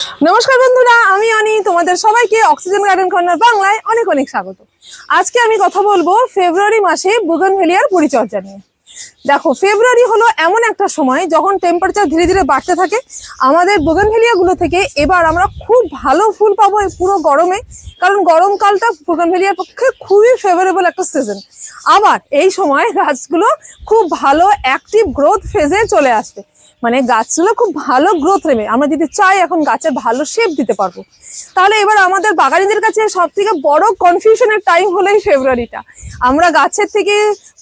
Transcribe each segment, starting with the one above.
নমস্কার বন্ধুরা, আমি অনি, তোমাদের সবাইকে অক্সিজেন গার্ডেন কর্নার বাংলায় অনেক অনেক স্বাগত। আজকে আমি কথা বলব ফেব্রুয়ারি মাসে বুগনভেলিয়ার পরিচর্যা নিয়ে। দেখো ফেব্রুয়ারি হলো এমন একটা সময় যখন টেম্পারেচার ধীরে ধীরে বাড়তে থাকে। আমাদের বুগনভেলিয়া গুলো থেকে এবার আমরা খুব ভালো ফুল পাবো এই পুরো গরমে, কারণ গরমকালটা বুগনভেলিয়ার পক্ষে খুবই ফেভারেবল একটা সিজন আবার এই সময় গাছগুলো খুব ভালো অ্যাক্টিভ গ্রোথ ফেজে চলে আসবে। মানে গাছগুলো খুব ভালো গ্রোথ নেবে। আমরা যদি চাই এখন গাছের ভালো শেপ দিতে পারব। তাহলে এবার আমাদের বাগানিদের কাছে সব থেকে বড় কনফিউশনের টাইম হলো এই ফেব্রুয়ারিটা আমরা গাছের থেকে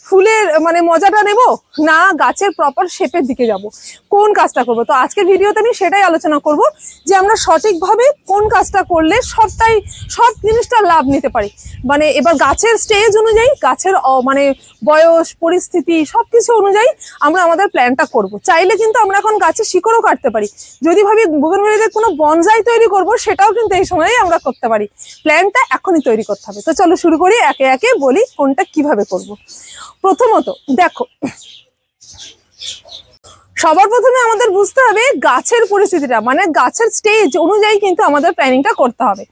ফুলের মানে মজাটা নেব না গাছের প্রপার শেপের দিকে যাব? কোন কাজটা করব? তো আজকের ভিডিওতে আমি সেটাই আলোচনা করব যে আমরা সঠিকভাবে কোন কাজটা করলে সবটাই, সব জিনিসটা লাভ নিতে পারি। মানে এবার গাছের স্টেজ অনুযায়ী, গাছের মানে বয়স, পরিস্থিতি সব কিছু অনুযায়ী আমরা আমাদের প্ল্যানটা করব। চাইলে কিন্তু আমরা এখন গাছের শিকড়ও কাটতে পারি। যদি ভাবি বুগনভেলিতে কোনো বনজাই তৈরি করব, সেটাও কিন্তু এই সময়ে আমরা করতে পারি। প্ল্যানটা এখনই তৈরি করতে হবে। তো চলো শুরু করি, একে একে বলি কোনটা কীভাবে করব। প্রথমত, দেখো, সবার প্রথমে আমাদের বুঝতে হবে গাছের পরিস্থিতিটা মানে গাছের স্টেজ অনুযায়ী কিন্তু আমাদের প্ল্যানিংটা করতে হবে।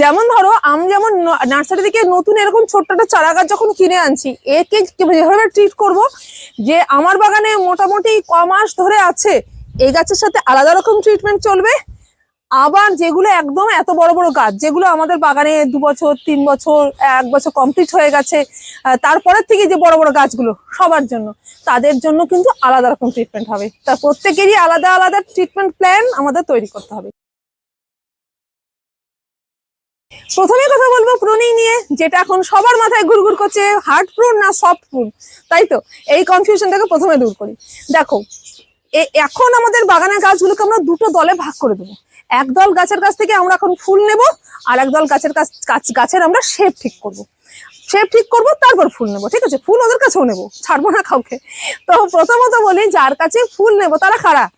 যেমন ধরো, আমি যেমন নার্সারি থেকে নতুন এরকম ছোট্ট একটা চারা গাছ যখন কিনে আনছি, একে যেভাবে ট্রিট করব, যে আমার বাগানে মোটামুটি ক মাস ধরে আছে, এই গাছের সাথে আলাদা রকম ট্রিটমেন্ট চলবে আবার যেগুলো একদম এত বড় বড় গাছ, যেগুলো আমাদের বাগানে দু বছর, তিন বছর, এক বছর কমপ্লিট হয়ে গেছে তারপরের থেকে যে বড় বড় গাছগুলো সবার জন্য, তাদের জন্য কিন্তু আলাদা রকম ট্রিটমেন্ট হবে। তা প্রত্যেকেরই আলাদা আলাদা ট্রিটমেন্ট প্ল্যান আমাদের তৈরি করতে হবে। প্রথমে কথা বলব প্রুনিং নিয়ে, যেটা এখন সবার মাথায় ঘুরঘুর করছে হার্ড প্রুন না সফট প্রুন তাই তো? এই কনফিউশনটাকে প্রথমে দূর করি। দেখো এখন আমাদের বাগানের গাছগুলোকে আমরা দুটো দলে ভাগ করে দেবো। এক দল গাছের কাছ থেকে আমরা এখন ফুল নেব, আর এক দল গাছের কাছ, গাছ- গাছের আমরা শেপ ঠিক করব। শেপ ঠিক করব, তারপর ফুল নেব, ঠিক আছে? ফুল ওদের কাছেও নেব, ছাড়বো না কাউকে। তো প্রথমত বলি, যার কাছে ফুল নেব, তারা খারা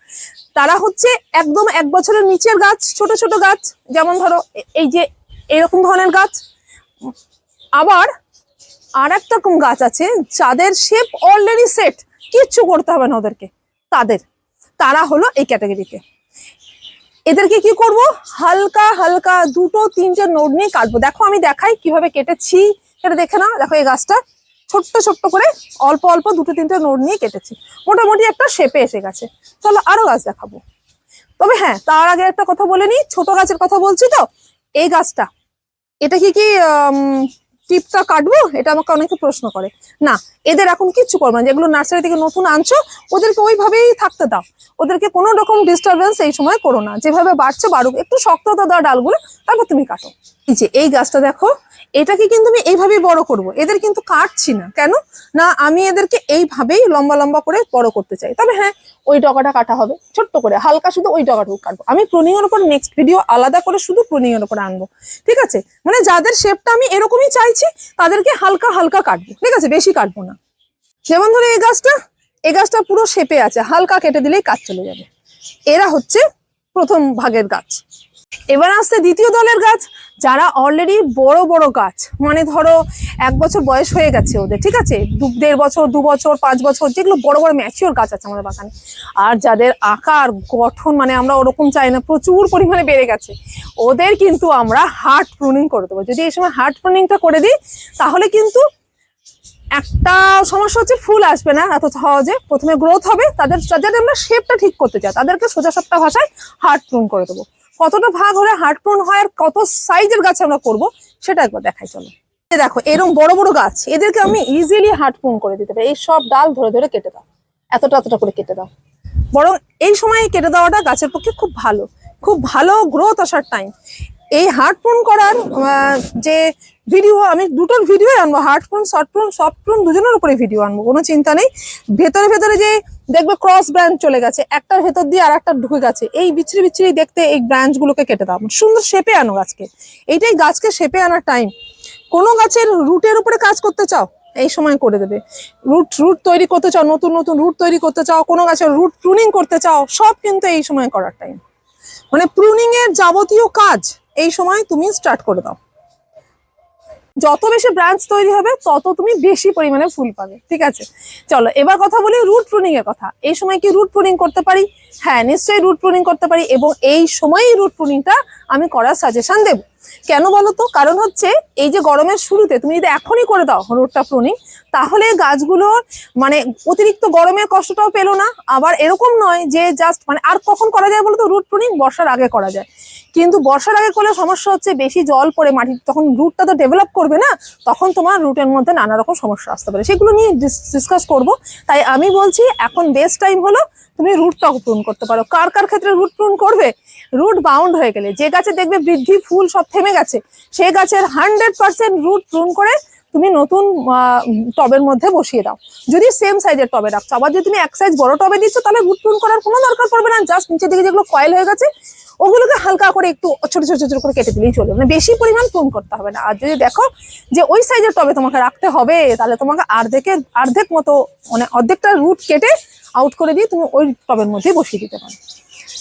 তারা হচ্ছে একদম এক বছরের নিচের গাছ, ছোট ছোট গাছ, যেমন ধরো, এই যে এরকম ধরনের গাছ। আবার আর একটা গাছ আছে, যাদের শেপ অলরেডি সেট কিচ্ছু করতে হবে না ওদেরকে। তাদের। তারা হলো এই ক্যাটাগরিতে এদেরকে কি করব? হালকা হালকা দুটো, তিনটে নোট নিয়ে কাটবো। দেখো আমি দেখাই কীভাবে কেটেছি। সেটা দেখে নাও। দেখো এই গাছটা ছোট্ট ছোট্ট করে অল্প অল্প দুটো, তিনটে নোট নিয়ে কেটেছি। মোটামুটি একটা শেপে এসে গেছে। চলো আরও গাছ দেখাবো। তবে হ্যাঁ তার আগে একটা কথা বলে নিই। ছোট গাছের কথা বলছি তো। এই গাছটা, এটা কি কি টিপটা কাটবো? এটা আমাকে অনেকে প্রশ্ন করে। না, এদের এখন কিচ্ছু করব না। যেগুলো নার্সারি থেকে নতুন আনছো, ওদেরকে ওইভাবেই থাকতে দাও। ওদেরকে কোনো রকম ডিস্টারবেন্স এই সময় করো না। যেভাবে বাড়ছে, বাড়ুক। একটু শক্ততা দাও ডালগুলো, তারপর তুমি কাটো। এই যে, এই গাছটা দেখো, এটাকে কিন্তু আমি এইভাবেই বড় করব। এদের কিন্তু কাটছি না। কেন? না, আমি এদেরকে এইভাবেই লম্বা লম্বা করে বড় করতে চাই। তবে হ্যাঁ ওই ডগাটা কাটা হবে। ছোট্ট করে, হালকা শুধু ওই ডগাটুকু কাটবো। আমি প্রুনিং এর উপর নেক্সট ভিডিও আলাদা করে শুধু প্রুনিং এর উপর আনব। ঠিক আছে? মানে যাদের শেপটা আমি এরকমই চাইছি তাদেরকে হালকা হালকা কাটবো, ঠিক আছে? বেশি কাটবো না। যেমন ধরো এই গাছটা এই গাছটা পুরো শেপে আছে, হালকা কেটে দিলেই কাজ চলে যাবে। এরা হচ্ছে প্রথম ভাগের গাছ। এবার আসছে দ্বিতীয় দলের গাছ, যারা অলরেডি বড় বড় গাছ। মানে ধরো, এক বছর বয়স হয়ে গেছে ওদের, ঠিক আছে? দু- দেড় বছর, দু বছর, পাঁচ বছর, যেগুলো বড় বড় ম্যাচিওর গাছ আছে আমাদের বাগানে। আর যাদের আকার, গঠন মানে আমরা ওরকম চাই না, প্রচুর পরিমাণে বেড়ে গেছে। ওদের কিন্তু আমরা হার্ট প্রুনিং করে দেবো। যদি এই সময় হার্ট প্রুনিংটা করে দিই, তাহলে কিন্তু একটা সমস্যা হচ্ছে, ফুল আসবে না এত সহজে। প্রথমে গ্রোথ হবে, তাদের, যাদের আমরা শেপটা ঠিক করতে চাই, তাদেরকে সোজা সাপটা ভাষায় হার্ট প্রুন করে দেবো। কতটা ভাগ হলে হার্ট প্রুন হয় আর কত সাইজের গাছ আমরা করব, সেটা একবার দেখাই, চলো। দেখো, এরকম বড় বড় গাছ, এদেরকে আমি ইজিলি হার্ট প্রুন করে দিতে পারি। এই সব ডাল ধরে ধরে কেটে দাও, এতটা এতটা করে কেটে দাও। বরং এই সময় কেটে দেওয়াটা গাছের পক্ষে খুব ভালো খুব ভালো গ্রোথ আসার টাইম এই হার্ট প্রুন করার যে ভিডিও আমি দুটোর ভিডিও আনব hard prune short prune soft prune দুজনের উপরে ভিডিও আনব, কোনো চিন্তা নেই। ভেতরে ভেতরে যে দেখবে ক্রস ব্রাঞ্চ চলে গেছে, একটার ভেতর দিয়ে আর একটা ঢুকে গেছে। এই বিচ্ছিরি বিচ্ছিরি দেখতে এই ব্রাঞ্চ গুলোকে কেটে দাও। সুন্দর শেপে আনো গাছকে। এইটাই গাছকে শেপে আনার টাইম কোনো গাছের রুটের উপরে কাজ করতে চাও, এই সময় করে দেবে। রুট রুট তৈরি করতে চাও, নতুন নতুন রুট তৈরি করতে চাও, কোনো গাছের রুট প্রুনিং করতে চাও, সব কিন্তু এই সময় করার টাইম মানে প্রুনিং এর যাবতীয় কাজ এই সময় তুমি স্টার্ট করে দাও। যত বেশি ব্রাঞ্চ তৈরি হবে, তত তুমি বেশি পরিমাণে ফুল পাবে। ঠিক আছে? চলো, এবার কথা বলি রুট প্রুনিং এর কথা। এই সময় কি রুট প্রুনিং করতে পারি? হ্যাঁ নিশ্চয়ই রুট প্রুনিং করতে পারি এবং এই সময়ই রুট প্রুনিংটা আমি করার সাজেশন দেব। কেন বলো তো কারণ হচ্ছে এই যে গরমের শুরুতে তুমি যদি এখনই করে দাও রুটটা প্রুনিং তাহলে গাছগুলোর মানে অতিরিক্ত গরমের কষ্টটাও পেল না। আবার এরকম নয় যে জাস্ট মানে আর কখন করা যায় বলো তো রুট প্রুনিং বর্ষার আগে করা যায়। কিন্তু বর্ষার আগে করলে সমস্যা হচ্ছে বেশি জল পড়ে মাটি তখন রুটটা তো ডেভেলপ করবে না, তখন তোমার রুটের মধ্যে নানা রকম সমস্যা আসতে পারে। সেগুলো নিয়ে ডিসকাস করব। তাই আমি বলছি, এখন বেস্ট টাইম হলো তুমি রুটটা প্রুন করতে পারো। কার কার ক্ষেত্রে রুট প্রুন করবে? রুট বাউন্ড হয়ে গেলে। যে গাছে দেখবে বৃদ্ধি, ফুল সব থেমে গেছে সেই গাছের হান্ড্রেড পার্সেন্ট রুট প্রুন করে তুমি নতুন টবের মধ্যে বসিয়ে দাও। যদি সেম সাইজের টবে রাখছো, আবার যদি তুমি এক সাইজ বড় টবে দিচ্ছ, তাহলে রুট প্রুন করার কোনো দরকার পড়বে না। জাস্ট নিচের দিকে যেগুলো কয়েল হয়ে গেছে, ওগুলোকে হালকা করে একটু ছোট ছোট ছোট করে কেটে দিলেই চলবে। মানে বেশি পরিমাণ প্রুন করতে হবে না। আর যদি দেখো যে ওই সাইজের টবে তোমাকে রাখতে হবে, তাহলে তোমাকে অর্ধেকের অর্ধেক মতো মানে অর্ধেকটা রুট কেটে আউট করে দিয়ে তুমি ওই টবের মধ্যে বসিয়ে দিতে পারো।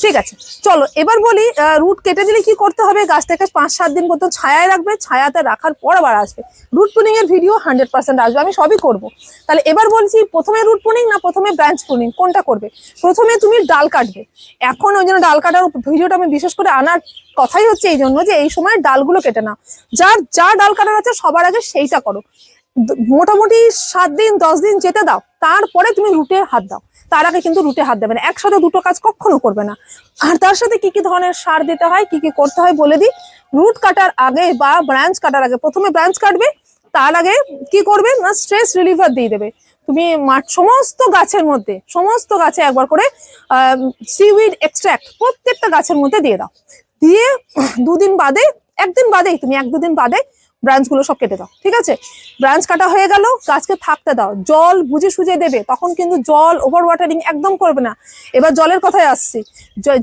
ঠিক আছে, চলো এবার বলি রুট কেটে দিলে কি করতে হবে? গাছটাকে পাঁচ সাত দিন পর্যন্ত ছায়ায় রাখবে, ছায়াতে রাখার পর আবার আসবে। রুট পুনিং এর ভিডিও হান্ড্রেড পার্সেন্ট আসবে, আমি সবই করব। তাহলে এবার বলছি, প্রথমে রুট পুনিং না প্রথমে ব্রাঞ্চ পুনিং কোনটা করবে? প্রথমে তুমি ডাল কাটবে। এখন ওই জন্য ডাল কাটার ভিডিওটা আমি বিশেষ করে আনার কথাই হচ্ছে এই জন্য যে, এই সময় ডালগুলো কেটে নাও। যার যা ডাল কাটার আছে, সবার আগে সেইটা করো। মোটামুটি সাত দিন, দশ দিন যেতে দাও। তারপরে তুমি রুটে হাত দাও। তার আগে কিন্তু রুটে হাত দেবে না। একসাথে দুটো কাজ কখনো করবে না। আর তার সাথে কি কি ধরনের সার দিতে হয়, কি কি করতে হয় বলে দিই। রুট কাটার আগে বা ব্রাঞ্চ কাটার আগে প্রথমে ব্রাঞ্চ কাটবে। তার আগে কি করবে না, স্ট্রেস রিলিভার দিয়ে দেবে। তুমি মাঠ সমস্ত গাছের মধ্যে, সমস্ত গাছে একবার করে সিউইড এক্সট্রাক্ট প্রত্যেকটা গাছের মধ্যে দিয়ে দাও। দিয়ে দুদিন বাদে, একদিন বাদেই তুমি, এক দুদিন বাদে ব্রাঞ্চগুলো সব কেটে দাও, ঠিক আছে? ব্রাঞ্চ কাটা হয়ে গেল, গাছকে থাকতে দাও, জল বুঝে সুঝে দেবে, তখন কিন্তু জল ওভার ওয়াটারিং একদম করবে না। এবার জলের কথায় আসছি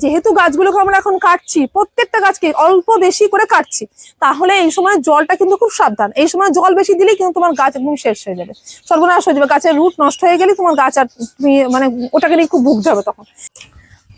যেহেতু গাছগুলোকে আমরা এখন কাটছি, প্রত্যেকটা গাছকে অল্প বেশি করে কাটছি, তাহলে এই সময় জলটা কিন্তু খুব সাবধান। এই সময় জল বেশি দিলেই কিন্তু তোমার গাছ একদম শেষ হয়ে যাবে। সর্বনাশ হয়ে যাবে, গাছের রুট নষ্ট হয়ে গেলে তোমার গাছ আর তুমি মানে ওটাকে নিয়ে খুব ভুগতে হবে তখন।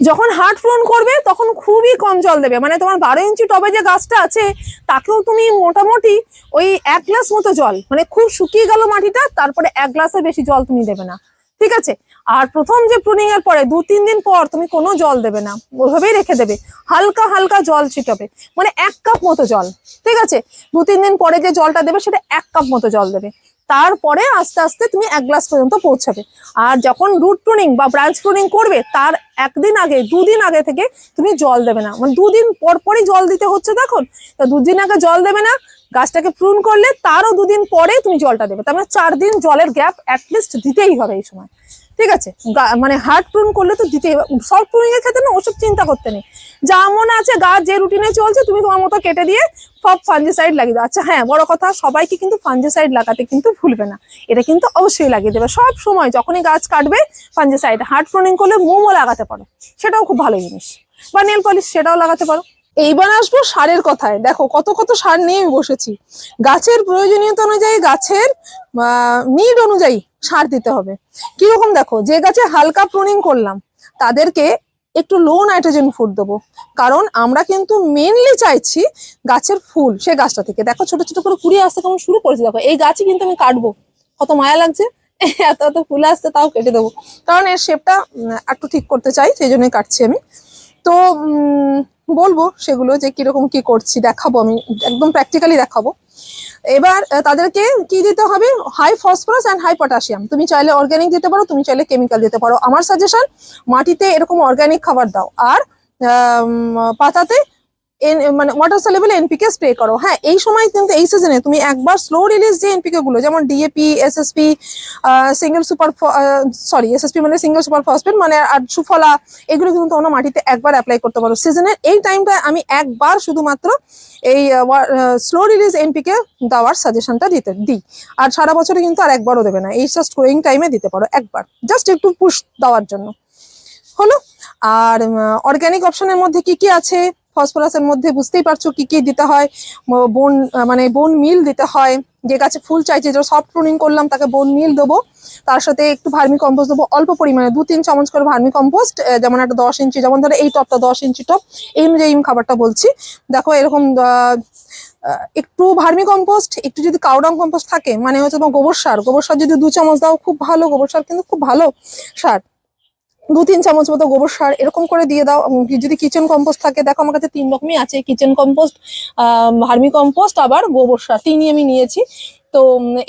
যখন হার্ট পূরণ করবে, তখন খুবই কম জল দেবে। মানে তোমার বারো ইঞ্চি টবে যে গাছটা আছে, তাকেও তুমি মোটামুটি ওই এক গ্লাস মতো জল মানে খুব শুকিয়ে গেল মাটিটা, তারপরে এক গ্লাসের বেশি জল তুমি দেবে না। ঠিক আছে? আর প্রথম যে প্রুনিং এর পরে দু তিন দিন পর তুমি কোনো জল দেবে না। ওইভাবেই রেখে দেবে। হালকা হালকা জল ছিটাবে। মানে এক কাপ মতো জল। ঠিক আছে? দু তিন দিন পরে যে জলটা দেবে, সেটা এক কাপ মতো জল দেবে। তারপরে আস্তে আস্তে তুমি এক গ্লাস পর্যন্ত পৌঁছাবে। আর যখন রুট প্রুনিং বা ব্রাঞ্চ প্রুনিং করবে, তার একদিন আগে, দুদিন আগে থেকে তুমি জল দেবে না। মানে দুদিন পর পরই জল দিতে হচ্ছে তখন তো দুদিন আগে জল দেবে না, গাছটাকে প্রুন করলে তারও দুদিন পরে তুমি জলটা দেবে। তার মানে চার দিন জলের গ্যাপ অ্যাটলিস্ট দিতেই হবে এই সময়। ঠিক আছে? মানে হার্ড প্রুন করলে তো হবে। সফট প্রুনিং এর ক্ষেত্রে না ওসব চিন্তা করতে নেই। যেমন আছে গাছ যে রুটিনে চলছে, তুমি তোমার মতো কেটে দিয়ে সব ফাঞ্জিসাইড লাগিয়ে দাও। আচ্ছা হ্যাঁ বড় কথা, সবাইকে কিন্তু ফাঞ্জিসাইড লাগাতে কিন্তু ভুলবে না। এটা কিন্তু অবশ্যই লাগিয়ে দেবে। সব সময় যখনই গাছ কাটবে ফাঞ্জিসাইড হার্ড প্রুনিং করলে মোমো লাগাতে পারো। সেটাও খুব ভালো জিনিস। বা নেল পলিশ সেটাও লাগাতে পারো। এইবার আসব সারের কথায়। দেখো, কত কত সার নিয়ে বসেছি। গাছের প্রয়োজনীয়তা অনুযায়ী গাছের নিড অনুযায়ী সার দিতে হবে। কীরকম দেখো, যে গাছে হালকা প্রুনিং করলাম, তাদেরকে একটু লো নাইট্রোজেন ফুড দেবো। কারণ আমরা কিন্তু মেনলি চাইছি গাছের ফুল, সে গাছটা থেকে। দেখো ছোট ছোট করে কুড়িয়ে আসতে কেমন শুরু করেছে। দেখো, এই গাছই কিন্তু আমি কাটবো। কত মায়া লাগছে। এত এত ফুল আসতে তাও কেটে দেবো। কারণ এর শেপটা একটু ঠিক করতে চাই, সেই জন্যই কাটছি আমি। তো বলব সেগুলো যে কীরকম কি করছি, দেখাবো আমি, একদম প্র্যাকটিক্যালি দেখাবো। এবার তাদেরকে কি দিতে হবে? High phosphorus and high potassium তুমি চাইলে অর্গ্যানিক দিতে পারো, তুমি চাইলে কেমিক্যাল দিতে পারো। আমার সাজেশন মাটিতে এরকম অর্গ্যানিক খাবার দাও। আর পাতাতে মানে ওয়াটার সলেবল এনপিকে স্প্রে করো? হ্যাঁ এই সময় কিন্তু এই সিজনে তুমি একবার স্লো রিলিজ যে এনপিকে গুলো, যেমন DAP SSP single super sorry SSP মানে সিঙ্গেল সুপার ফসফেট মানে আর সুফলা, এগুলো কিন্তু তোমরা মাটিতে একবার অ্যাপ্লাই করতে পারো। সিজনের এই টাইমটা আমি একবার শুধুমাত্র এই স্লো রিলিজ এনপিকে দেওয়ার সাজেশনটা দিতে, দিই। আর সারা বছরে কিন্তু আর একবারও দেবে না, এই জাস্ট গ্রোয়িং টাইমে দিতে পারো একবার জাস্ট একটু পুশ দেওয়ার জন্য। হলো? আর অর্গানিক অপশনের মধ্যে কি কি আছে? ফসফরাসের মধ্যে বুঝতেই পারছ কি কি দিতে হয় বোন মানে বোন মিল দিতে হয়, যে গাছে ফুল চাইছে, যে সফট প্রুনিং করলাম, তাকে বোন মিল দেবো, তার সাথে একটু ভার্মি কম্পোস্ট দেবো, অল্প পরিমাণে, দু তিন চামচ করে ভার্মি কম্পোস্ট যেমন একটা দশ ইঞ্চি, যেমন ধরো এই টপটা দশ ইঞ্চি টপ, এই অনুযায়ী আমি খাবারটা বলছি। দেখো এরকম একটু ভার্মি কম্পোস্ট একটু যদি কাউডাং কম্পোস্ট থাকে মানে হচ্ছে তোমার গোবর সার গোবর সার যদি দু চামচ দাও, খুব ভালো, গোবর সার কিন্তু খুব ভালো সার। দু তিন চামচ মতো গোবর সার এরকম করে দিয়ে দাও। যদি কিচেন কম্পোস্ট থাকে, দেখো আমার কাছে তিন রকমই আছে কিচেন কম্পোস্ট ভার্মি কম্পোস্ট আবার গোবর সার। তিনই আমি নিয়েছি। তো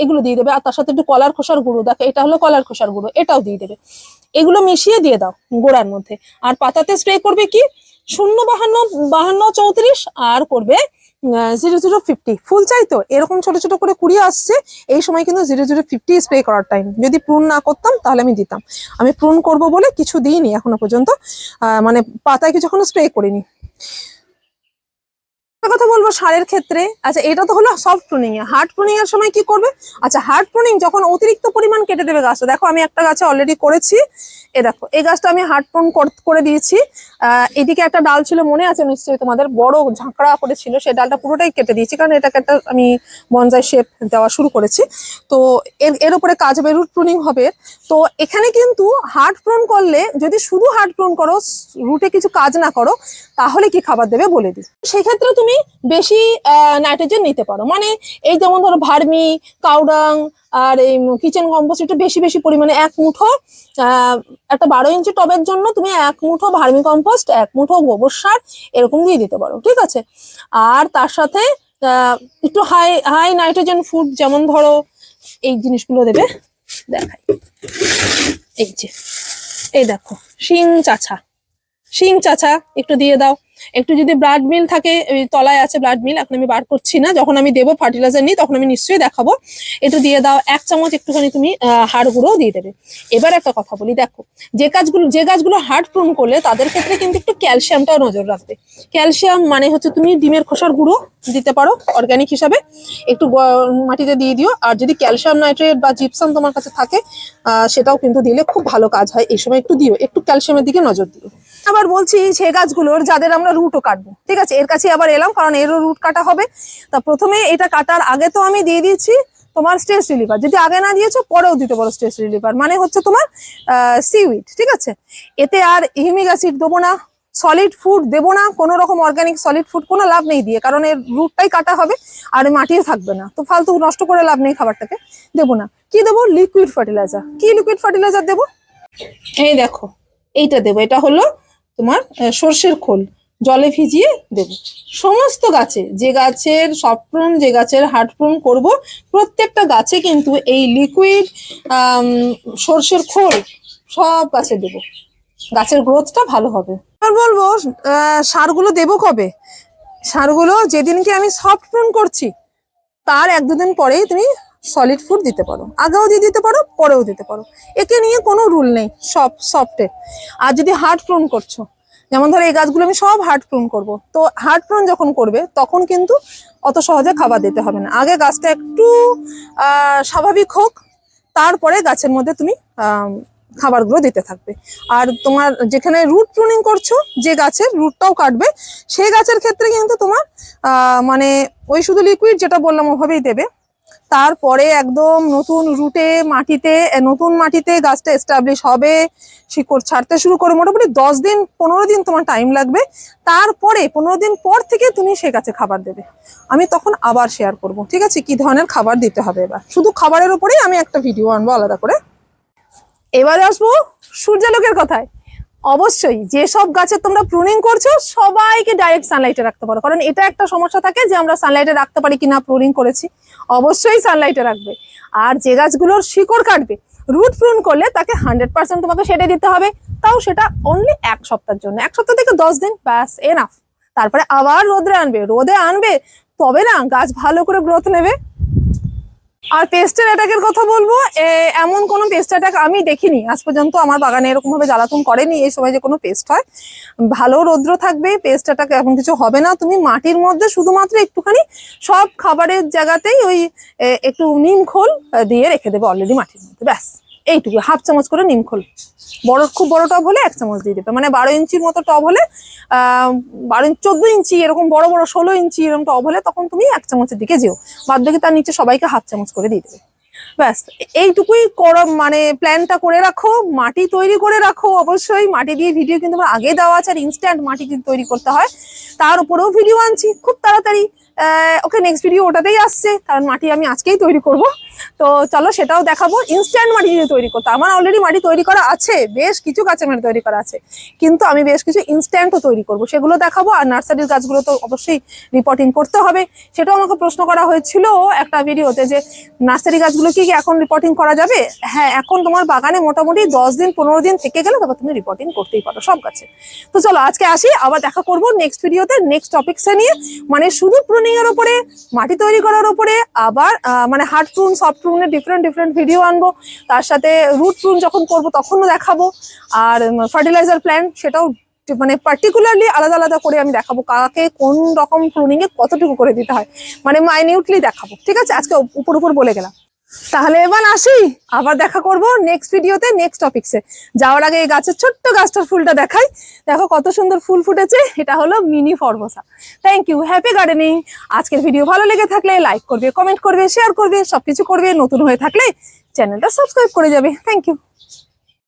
এগুলো দিয়ে দেবে। আর তার সাথে একটু কলার খোসার গুঁড়ো, দেখো, এটা হলো কলার খোসার গুঁড়ো, এটাও দিয়ে দেবে। এগুলো মিশিয়ে দিয়ে দাও গোড়ার মধ্যে। আর পাতাতে স্প্রে করবে কি? শূন্য বাহান্ন বাহান্ন চৌত্রিশ, আর করবে জিরো জিরো ফিফটি ফুল চাই তো? এরকম ছোট ছোট করে কুড়ি আসছে, এই সময় কিন্তু জিরো জিরো ফিফটি স্প্রে করার টাইম যদি প্রুন না করতাম, তাহলে আমি দিতাম। আমি প্রুন করব বলে কিছু দিইনি এখনও পর্যন্ত। মানে পাতায় কিছু এখনও স্প্রে করিনি। কথা বলব সারের ক্ষেত্রে। আচ্ছা এটা তো হলো সফট প্রুনিং এ। হার্ড প্রুনিং এর সময় কি করবে? আচ্ছা হার্ড প্রুনিং যখন অতিরিক্ত পরিমাণ কেটে দেবে গাছটা, দেখো আমি একটা গাছে অলরেডি করেছি। এ দেখো, এই গাছটা আমি হার্ড প্রুন করে দিয়েছি। এদিকে একটা ডাল ছিল মনে আছে, নিশ্চয়ই তোমাদের। বড় ঝাঁকড়া করে ছিল সেই ডালটা পুরোটাই কেটে দিয়েছি, কারণ এটাকে একটা আমি বনজাই শেপ দেওয়া শুরু করেছি। তো এর এর উপরে কাজ হবে রুট প্রুনিং হবে। তো এখানে কিন্তু হার্ড প্রুন করলে, যদি শুধু হার্ড প্রুন করো রুটে কিছু কাজ না করো, তাহলে কি খাবার দেবে বলে দিই। সেক্ষেত্রে তুমি বেশি নাইট্রোজেন নিতে পারো। মানে এই যেমন ধরো ভার্মি, কাউডাং আর এই কিচেন কম্পোস্ট একটু বেশি বেশি পরিমাণে এক মুঠো একটা বারো ইঞ্চি টবের জন্য তুমি এক মুঠো ভার্মি কম্পোস্ট এক মুঠো গোবর সার এরকম দিয়ে দিতে পারো, ঠিক আছে? আর তার সাথে একটু হাই হাই নাইট্রোজেন ফুড যেমন ধরো এই জিনিসগুলো দেবে, দেখাই। এই যে, এই দেখো, শিং চাছা, শিং চাচা একটু দিয়ে দাও। একটু যদি ব্লাড মিল থাকে তলায় আছে ব্লাড মিল এখন আমি বার করছি না। যখন আমি দেবো ফার্টিলাইজার নিই তখন আমি নিশ্চয়ই দেখাবো। একটু দিয়ে দাও, এক চামচ একটুখানি তুমি হাড় গুঁড়োও দিয়ে দেবে। এবার একটা কথা বলি, দেখো, যে কাজগুলো, যে গাছগুলো হার্ট প্রুন করলে, তাদের ক্ষেত্রে কিন্তু একটু ক্যালসিয়ামটাও নজর রাখবে। ক্যালসিয়াম মানে হচ্ছে তুমি ডিমের খোসার গুঁড়ো দিতে পারো অর্গানিক হিসাবে। একটু মাটিতে দিয়ে দিও, আর যদি ক্যালসিয়াম নাইট্রেট বা জিপসাম তোমার কাছে থাকে সেটাও কিন্তু দিলে খুব ভালো কাজ হয়। এই সময় একটু দিও, একটু ক্যালসিয়ামের দিকে নজর দিও। আবার বলছি সে গাছগুলোর যাদের আমরা রুটও কাটবো। ঠিক আছে, এর কাছে আবার এলাম, কারণ এরও রুট কাটা হবে। তা প্রথমে এটা কাটার আগে তো আমি দিয়ে দিয়েছি তোমার স্ট্রেস রিলিভার যদি আগে না দিয়েছ, পরেও দিতে পারো স্ট্রেস রিলিভার মানে হচ্ছে তোমার সিউইড ঠিক আছে? এতে আর হিউমিক অ্যাসিড দেবো না সলিড ফুড দেবো না, কোনো রকম অর্গানিক সলিড ফুড কোনো লাভ নেই দিয়ে, কারণ এর রুটটাই কাটা হবে, আর মাটিও থাকবে না। তো ফালতু নষ্ট করে লাভ নেই খাবারটাকে, দেবো না। কি দেবো? লিকুইড ফার্টিলাইজার কি লিকুইড ফার্টিলাইজার দেবো? এই দেখো, এইটা দেবো, এটা হলো তোমার সর্ষের খোল, জলে ভিজিয়ে দেবো। সমস্ত গাছে, যে গাছের সফট প্রুন যে গাছের হার্ড প্রুন করব, প্রত্যেকটা গাছে কিন্তু এই লিকুইড সর্ষের খোল সব গাছে দেবো। গাছের গ্রোথটা ভালো হবে। আর বলব সারগুলো দেবো কবে? সারগুলো যেদিনকে আমি সফট প্রুন করছি, তার এক দুদিন পরেই তুমি সলিড ফুড দিতে পারো। আগেও দিয়ে দিতে পারো, পরেও দিতে পারো। একে নিয়ে কোনো রুল নেই, সব সফটে আর যদি হার্ড প্রুন করছ, যেমন ধরো এই গাছগুলো আমি সব হার্ড প্রুন করব। তো হার্ড প্রুন যখন করবে, তখন কিন্তু অত সহজে খাবার দিতে হবে না। আগে গাছটা একটু স্বাভাবিক হোক, তারপরে গাছের মধ্যে তুমি খাবারগুলো দিতে থাকবে। আর তোমার যেখানে রুট প্রুনিং করছ, যে গাছের রুটটাও কাটবে, সেই গাছের ক্ষেত্রে কিন্তু তোমার মানে ওই শুধু লিকুইড যেটা বললাম ওভাবেই দেবে। তারপরে একদম নতুন রুটে মাটিতে নতুন মাটিতে গাছটা এস্টাবলিশ হবে, শিকড় ছাড়তে শুরু করে। মোটামুটি দশ দিন, পনেরো দিন তোমার টাইম লাগবে। তারপরে, পনেরো দিন পর থেকে তুমি সে গাছে খাবার দেবে। আমি তখন আবার শেয়ার করব। ঠিক আছে? কি ধরনের খাবার দিতে হবে এবার? শুধু খাবারের উপরেই আমি একটা ভিডিও আনব আলাদা করে। এবারে আসব সূর্যালোকের কথায়। অবশ্যই যেসব গাছের তোমরা প্রুনিং করছ, সবাইকে ডাইরেক্ট সানলাইটে রাখতে পারো। কারণ এটা একটা সমস্যা থাকে যে আমরা সানলাইটে রাখতে পারি কিনা প্রুনিং করেছি। অবশ্যই সানলাইটে রাখবে। আর যে গাছগুলোর শিকড় কাটবে রুট প্রুন করলে তাকে হান্ড্রেড পার্সেন্ট তোমাকে সেটে দিতে হবে। তাও সেটা অনলি এক সপ্তাহের জন্য। এক সপ্তাহ থেকে দশ দিন, ব্যাস এনাফ তারপরে আবার রোদে আনবে। রোদে আনবে, তবে না গাছ ভালো করে গ্রোথ নেবে। আর পেস্টের অ্যাটাকের কথা বলব এমন কোনো পেস্ট অ্যাটাক আমি দেখিনি। আজ পর্যন্ত আমার বাগানে এরকমভাবে জ্বালাতন করেনি, এই সময় যে কোনো পেস্ট হয়। ভালো রৌদ্র থাকবে পেস্ট অ্যাটাক এমন কিছু হবে না। তুমি মাটির মধ্যে শুধুমাত্র একটুখানি সব খাবারের জায়গাতেই ওই একটু নিম খোল দিয়ে রেখে দেবে অলরেডি মাটির মধ্যে, ব্যাস। এইটুকু, হাফ চামচ করে নিম খোল। বড়, খুব বড় টব হলে এক চামচ দিয়ে দেবে মানে বারো ইঞ্চির মতো টব হলে বারো চোদ্দ ইঞ্চি, এরকম বড় বড় ষোলো ইঞ্চি এরকম টব হলে তখন তুমি এক চামচের দিকে যেও। বাদ বাকি তার নিচে সবাইকে হাফ চামচ করে দিয়ে দেবে। ব্যাস, এইটুকুই করো মানে প্ল্যানটা করে রাখো, মাটি তৈরি করে রাখো অবশ্যই। মাটি দিয়ে ভিডিও কিন্তু আমার আগে দেওয়া আছে, আর ইনস্ট্যান্ট মাটি কিন্তু তৈরি করতে হয়। তার উপরেও ভিডিও আনছি, খুব তাড়াতাড়ি। ওকে নেক্সট ভিডিও ওটাতেই আসছে, কারণ মাটি আমি আজকেই তৈরি করব। তো চলো সেটাও দেখাবো। ইনস্ট্যান্ট মাটি দিয়ে তৈরি করতে, আমার অলরেডি মাটি তৈরি করা আছে, বেশ কিছু গাছের মাটি তৈরি করা আছে। কিন্তু আমি বেশ কিছু ইনস্ট্যান্টও তৈরি করব। সেগুলো দেখাবো আর নার্সারির গাছগুলো তো অবশ্যই রিপোর্টিং করতে হবে। সেটাও আমাকে প্রশ্ন করা হয়েছিল একটা ভিডিওতে যে নার্সারি গাছগুলো কি এখন রিপোর্টিং করা যাবে? হ্যাঁ এখন তোমার বাগানে মোটামুটি দশ দিন, পনেরো দিন থেকে গেলে তারপর তুমি রিপোর্টিং করতেই পারো সব গাছে। তো চলো আজকে আসি, আবার দেখা করব নেক্সট ভিডিওতে নেক্সট টপিকসে নিয়ে। মানে শুধু প্রুনিং এর উপরে মাটি তৈরি করার ওপরে, আবার মানে হার্ড প্রুন সফট প্রুনের ডিফারেন্ট ডিফারেন্ট ভিডিও আনব। তার সাথে রুট প্রুন যখন করব তখনও দেখাবো। আর ফার্টিলাইজার প্ল্যান সেটাও মানে পার্টিকুলারলি আলাদা আলাদা করে আমি দেখাবো কাকে কোন রকম প্রুনিং এ কতটুকু করে দিতে হয়। মানে মাইনিউটলি দেখাবো। ঠিক আছে? আজকে উপর উপর বলে গেলাম। তাহলে এবার আসি, আবার দেখা করব নেক্সট ভিডিওতে নেক্সট টপিকসে যাওয়ার আগে এই গাছের ছোট্ট গাছটার ফুলটা দেখাই। দেখো কত সুন্দর ফুল ফুটেছে, এটা হলো mini Formosa. Thank you happy gardening আজকের ভিডিও ভালো লেগে থাকলে লাইক করবে কমেন্ট করবে শেয়ার করবে, সবকিছু করবে, নতুন হয়ে থাকলে চ্যানেলটা সাবস্ক্রাইব করে যাবে। Thank you